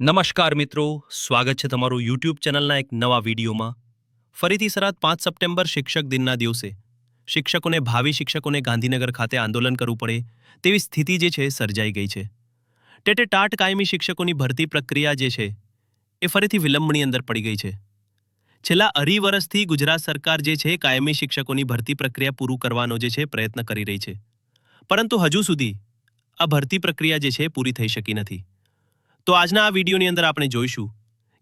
નમસ્કાર મિત્રો, સ્વાગત છે તમારું યુટ્યુબ ચેનલના એક નવા વિડીયોમાં. ફરીથી સરાત પાંચ સપ્ટેમ્બર શિક્ષક દિનના દિવસે. શિક્ષકોને, ભાવિ શિક્ષકોને ગાંધીનગર ખાતે આંદોલન કરવું પડે, તેવી સ્થિતિ જે છે સર્જાઈ ગઈ છે. ટેટે ટાટ કાયમી શિક્ષકોની ભરતી પ્રક્રિયા જે છે, એ ફરીથી વિલંબની અંદર પડી ગઈ છે. છેલ્લા અઢી વર્ષથી ગુજરાત સરકાર જે છે, કાયમી શિક્ષકોની ભરતી પ્રક્રિયા પૂરું કરવાનો જે છે, પ્રયત્ન કરી રહી છે. પરંતુ હજુ સુધી આ ભરતી પ્રક્રિયા જે છે, પૂરી થઈ શકી નથી. તો આજના આ વિડીયોની અંદર આપણે જોઈશું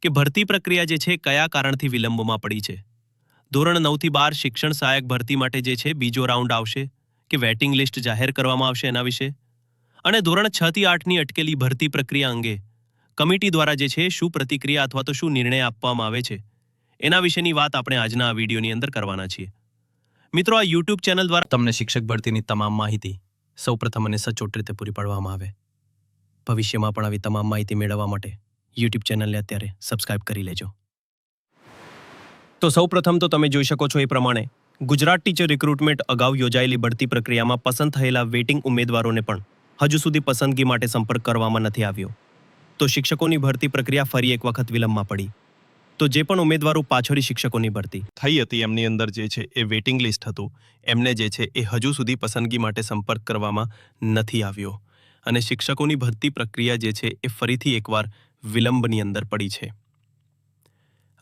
કે ભરતી પ્રક્રિયા જે છે કયા કારણથી વિલંબમાં પડી છે. ધોરણ નવથી બાર શિક્ષણ સહાયક ભરતી માટે જે છે બીજો રાઉન્ડ આવશે કે વેટિંગ લિસ્ટ જાહેર કરવામાં આવશે એના વિશે. અને ધોરણ છ થી આઠની અટકેલી ભરતી પ્રક્રિયા અંગે કમિટી દ્વારા જે છે શું પ્રતિક્રિયા અથવા તો શું નિર્ણય આપવામાં આવે છે એના વિશેની વાત આપણે આજના આ વિડીયોની અંદર કરવાના છીએ. મિત્રો, આ યુટ્યુબ ચેનલ દ્વારા તમને શિક્ષક ભરતીની તમામ માહિતી સૌપ્રથમ અને સચોટ રીતે પૂરી પાડવામાં આવે. ભવિષ્યમાં પણ આવી તમામ માહિતી મેળવવા માટે યુટ્યુબ ચેનલને અત્યારે સબસ્ક્રાઇબ કરી લેજો. તો સૌપ્રથમ તો તમે જોઈ શકો છો એ પ્રમાણે ગુજરાત ટીચર રિક્રુટમેન્ટ અગાઉ યોજાયેલી ભરતી પ્રક્રિયામાં પસંદ થયેલા વેટિંગ ઉમેદવારોને પણ હજુ સુધી પસંદગી માટે સંપર્ક કરવામાં નથી આવ્યો. તો શિક્ષકોની ભરતી પ્રક્રિયા ફરી એક વખત વિલંબમાં પડી. તો જે પણ ઉમેદવારો પાછળી શિક્ષકોની ભરતી થઈ હતી એમની અંદર જે છે એ વેટિંગ લિસ્ટ હતું. એમને જે છે એ હજુ સુધી પસંદગી માટે સંપર્ક કરવામાં નથી આવ્યો. અને શિક્ષકોની ભરતી પ્રક્રિયા જે છે એ ફરીથી એકવાર વિલંબની અંદર પડી છે.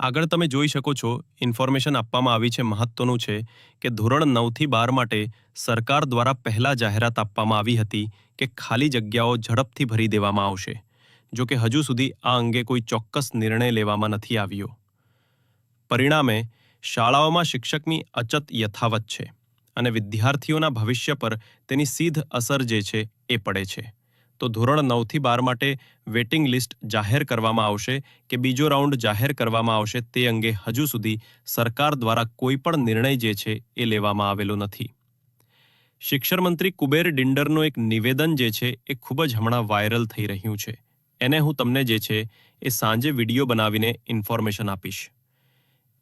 આગળ તમે જોઈ શકો છો, ઇન્ફોર્મેશન આપવામાં આવી છે, મહત્વનું છે કે ધોરણ નવથી બાર માટે સરકાર દ્વારા પહેલાં જાહેરાત આપવામાં આવી હતી કે ખાલી જગ્યાઓ ઝડપથી ભરી દેવામાં આવશે, જો કે હજુ સુધી આ અંગે કોઈ ચોક્કસ નિર્ણય લેવામાં નથી આવ્યો. પરિણામે, શાળાઓમાં શિક્ષકની અચત યથાવત છે અને વિદ્યાર્થીઓના ભવિષ્ય પર તેની સીધ અસર જે છે એ પડે છે. તો ધોરણ નવથી બાર માટે વેટિંગ લિસ્ટ જાહેર કરવામાં આવશે કે બીજો રાઉન્ડ જાહેર કરવામાં આવશે તે અંગે હજુ સુધી સરકાર દ્વારા કોઈ પણ નિર્ણય જે છે એ લેવામાં આવેલો નથી. શિક્ષણ મંત્રી કુબેર ડિંડરનું એક નિવેદન જે છે એ ખૂબ જ હમણાં વાયરલ થઈ રહ્યું છે. એને હું તમને જે છે એ સાંજે વીડિયો બનાવીને ઇન્ફોર્મેશન આપીશ.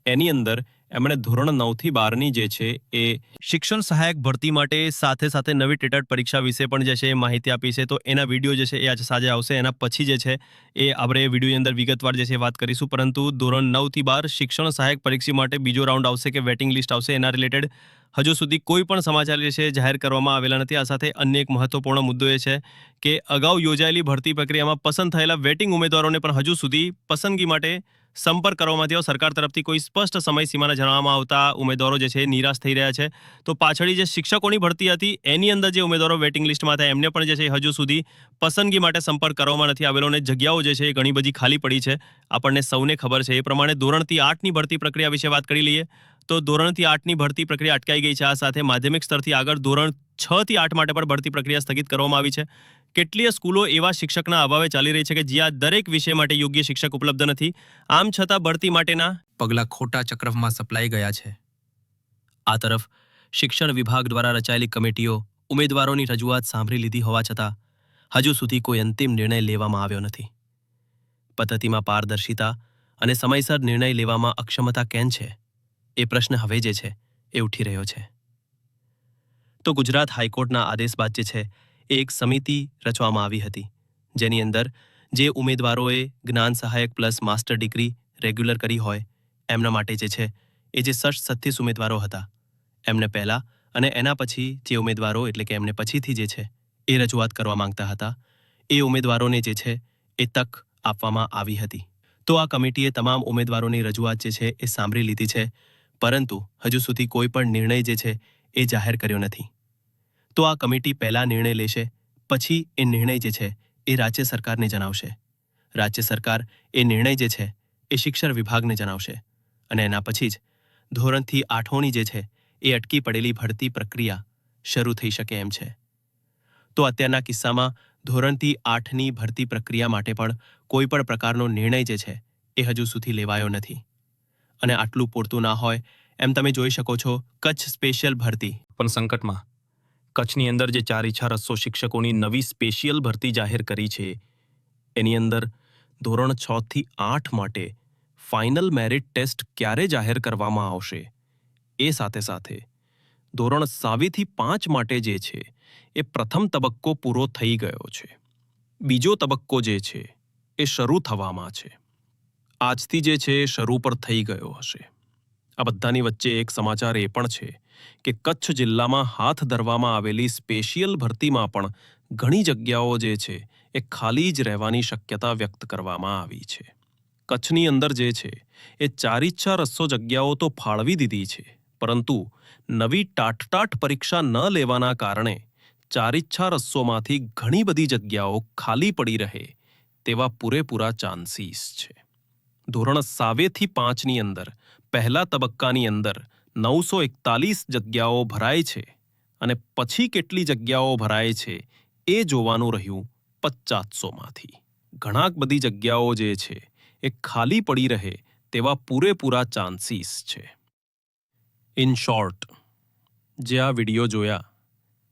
એની અંદર એમણે ધોરણ નવથી બારની જે છે એ શિક્ષણ સહાયક ભરતી માટે સાથે સાથે નવી ટેટટ પરીક્ષા વિશે પણ જે છે એ માહિતી આપી છે. તો એના વીડિયો જે છે એ આજે સાંજે આવશે. એના પછી જે છે એ આપણે વિડીયોની અંદર વિગતવાર જે છે વાત કરીશું. પરંતુ ધોરણ નવથી બાર શિક્ષણ સહાયક પરીક્ષા માટે બીજો રાઉન્ડ આવશે કે વેટિંગ લિસ્ટ આવશે. એના રિલેટેડ હજુ સુધી કોઈ પણ સમાચાર જે છે જાહેર કરવામાં આવેલા નથી. આ સાથે અન્ય એક મહત્વપૂર્ણ મુદ્દો એ છે કે અગાઉ યોજાયેલી ભરતી પ્રક્રિયામાં પસંદ થયેલા વેટિંગ ઉમેદવારોને પણ હજુ સુધી પસંદગી માટે સંપર્ક કરવામાં આવ્યો સરકાર તરફથી કોઈ સ્પષ્ટ સમય સીમાના જણાવવામાં આવતા ઉમેદવારો જે છે નિરાશ થઈ રહ્યા છે. તો પાછળ જે શિક્ષકોની ભરતી હતી, એની અંદર જે ઉમેદવારો વેટિંગ લિસ્ટમાં હતા, એમને પણ જે છે હજુ સુધી પસંદગી માટે સંપર્ક કરવામાં નથી આવેલો અને જગ્યાઓ જે છે એ ઘણી બધી ખાલી પડી છે. આપણને સૌને ખબર છે. એ પ્રમાણે ધોરણથી આઠની ભરતી પ્રક્રિયા વિશે વાત કરી લઈએ. તો ધોરણથી આઠની ભરતી પ્રક્રિયા અટકાઈ ગઈ છે. આ સાથે માધ્યમિક સ્તરથી આગળ ધોરણ છ થી આઠ માટે પણ ભરતી પ્રક્રિયા સ્થગિત કરવામાં આવી છે. કેટલીય સ્કૂલો એવા શિક્ષકના અભાવે ચાલી રહી છે કે જ્યાં દરેક વિષય માટે યોગ્ય શિક્ષક ઉપલબ્ધ નથી. આમ છતાં ભરતી માટેના પગલાં ખોટા ચક્રમાં સપલાઈ ગયા છે. આ તરફ શિક્ષણ વિભાગ દ્વારા રચાયેલી કમિટીઓ ઉમેદવારોની રજૂઆત સાંભળી લીધી હોવા છતાં હજુ સુધી કોઈ અંતિમ નિર્ણય લેવામાં આવ્યો નથી. પદ્ધતિમાં પારદર્શિતા અને સમયસર નિર્ણય લેવામાં અક્ષમતા કેમ છે? એ પ્રશ્ન હવે જે છે એ ઉઠી રહ્યો છે. તો ગુજરાત હાઈકોર્ટના આદેશ બાદ જે છે એક સમિતિ રચવામાં આવી હતી, જેની અંદર જે ઉમેદવારોએ જ્ઞાન સહાયક પ્લસ માસ્ટર ડિગ્રી રેગ્યુલર કરી હોય, એમના માટે જે છે, એ જે સઠ સત્તીસ ઉમેદવારો હતા, એમને પહેલાં અને એના પછી જે ઉમેદવારો, એટલે કે એમને પછીથી જે છે, એ રજૂઆત કરવા માંગતા હતા, એ ઉમેદવારોને જે છે, એ તક આપવામાં આવી હતી. તો આ કમિટીએ તમામ ઉમેદવારોની રજૂઆત જે છે, એ સાંભળી લીધી છે, પરંતુ હજુ સુધી કોઈ પણ નિર્ણય જે છે, એ જાહેર કર્યો નથી. તો આ કમિટી પહેલા નિર્ણય લેશે, પછી એ નિર્ણય જે છે એ રાજ્ય સરકારને જણાવશે. રાજ્ય સરકાર એ નિર્ણય જે છે એ શિક્ષણ વિભાગને જણાવશે અને એના પછી જ ધોરણથી આઠોની જે છે એ અટકી પડેલી ભરતી પ્રક્રિયા શરૂ થઈ શકે એમ છે. તો અત્યારના કિસ્સામાં ધોરણથી આઠની ભરતી પ્રક્રિયા માટે પણ કોઈ પણ પ્રકારનો નિર્ણય જે છે એ હજુ સુધી લેવાયો નથી. અને આટલું પૂરતું ના હોય એમ તમે જોઈ શકો છો કચ્છ સ્પેશિયલ ભરતી. પણ સંકટમાં કચ્છની અંદર જે ચાર ઇચ્છા રસો શિક્ષકોની નવી સ્પેશિયલ ભરતી જાહેર કરી છે, એની અંદર ધોરણ છ થી આઠ માટે ફાઇનલ મેરિટ ટેસ્ટ ક્યારે જાહેર કરવામાં આવશે? એ સાથે સાથે ધોરણ સાવીથી પાંચ માટે જે છે, એ પ્રથમ તબક્કો પૂરો થઈ ગયો છે. બીજો તબક્કો જે છે, એ શરૂ થવામાં છે. આજથી જે છે, એ શરૂ પર થઈ ગયો હશે. આ બધાની વચ્ચે એક સમાચાર એ પણ છે કે કચ્છ જિલ્લામાં હાથ ધરવામાં આવેલી સ્પેશિયલ ભરતીમાં પણ ઘણી જગ્યાઓ જે છે એ ખાલી જ રહેવાની શક્યતા વ્યક્ત કરવામાં આવી છે. કચ્છની અંદર જે છે એ ચારીચ્છા રસ્સો જગ્યાઓ તો ફાળવી દીધી છે, પરંતુ નવી ટાટટાટ પરીક્ષા ન લેવાના કારણે ચારીચ્છા રસ્સોમાંથી ઘણી બધી જગ્યાઓ ખાલી પડી રહે તેવા પૂરેપૂરા ચાન્સીસ છે. ધોરણ સાવેથી પાંચની અંદર, પહેલા તબક્કાની અંદર નવસો એકતાલીસ જગ્યાઓ ભરાય છે અને પછી કેટલી જગ્યાઓ ભરાય છે એ જોવાનું રહ્યું પચાસોમાંથી. ઘણા બધી જગ્યાઓ જે છે એ ખાલી પડી રહે તેવા પૂરેપૂરા ચાન્સીસ છે. ઇન શોર્ટ જે આ વિડિયો જોયા,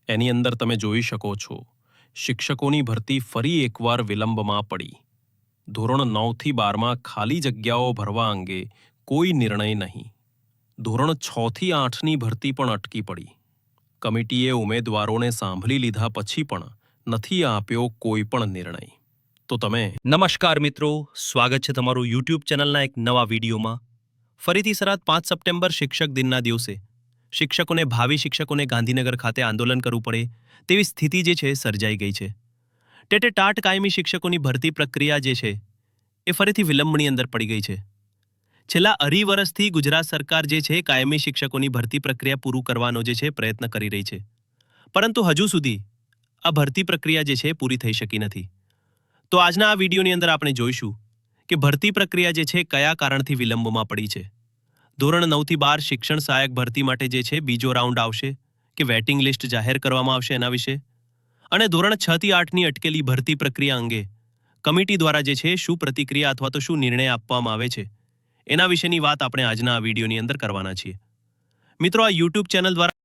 એની અંદર તમે જોઈ શકો છો, શિક્ષકોની ભરતી ફરી એકવાર વિલંબમાં પડી. ધોરણ નવથી બારમાં ખાલી જગ્યાઓ ભરવા અંગે કોઈ નિર્ણય નહીં. ધોરણ છથી આઠની ભરતી પણ અટકી પડી. કમિટીએ ઉમેદવારોને સાંભળી લીધા પછી પણ નથી આપ્યો કોઈ પણ નિર્ણય. તો તમે નમસ્કાર મિત્રો, સ્વાગત છે તમારું યુટ્યુબ ચેનલના એક નવા વિડીયોમાં. ફરીથી સરાત પાંચ સપ્ટેમ્બર શિક્ષક દિનના દિવસે. શિક્ષકોને ભાવિ શિક્ષકોને ગાંધીનગર ખાતે આંદોલન કરવું પડે તેવી સ્થિતિ જે છે સર્જાઈ ગઈ છે. ટેટે ટાટ કાયમી શિક્ષકોની ભરતી પ્રક્રિયા જે છે એ ફરીથી વિલંબની અંદર પડી ગઈ છે. છેલ્લા અઢી વર્ષથી ગુજરાત સરકાર જે છે, કાયમી શિક્ષકોની ભરતી પ્રક્રિયા પૂરું કરવાનો જે છે, પ્રયત્ન કરી રહી છે. પરંતુ હજુ સુધી આ ભરતી પ્રક્રિયા જે છે, પૂરી થઈ શકી નથી. તો આજના આ વિડીયોની અંદર આપણે જોઈશું કે ભરતી પ્રક્રિયા જે છે, કયા કારણથી વિલંબમાં પડી છે. ધોરણ નવથી બાર શિક્ષણ સહાયક ભરતી માટે જે છે, બીજો રાઉન્ડ આવશે કે વેટિંગ લિસ્ટ જાહેર કરવામાં આવશે એના વિશે. અને ધોરણ છ થી આઠની અટકેલી ભરતી પ્રક્રિયા અંગે કમિટી દ્વારા જે છે, શું પ્રતિક્રિયા અથવા તો શું નિર્ણય આપવામાં આવે છે એના વિશેની વાત આપણે આજના આ વિડીયોની અંદર કરવાના છીએ. મિત્રો, આ યુટ્યુબ ચેનલ દ્વારા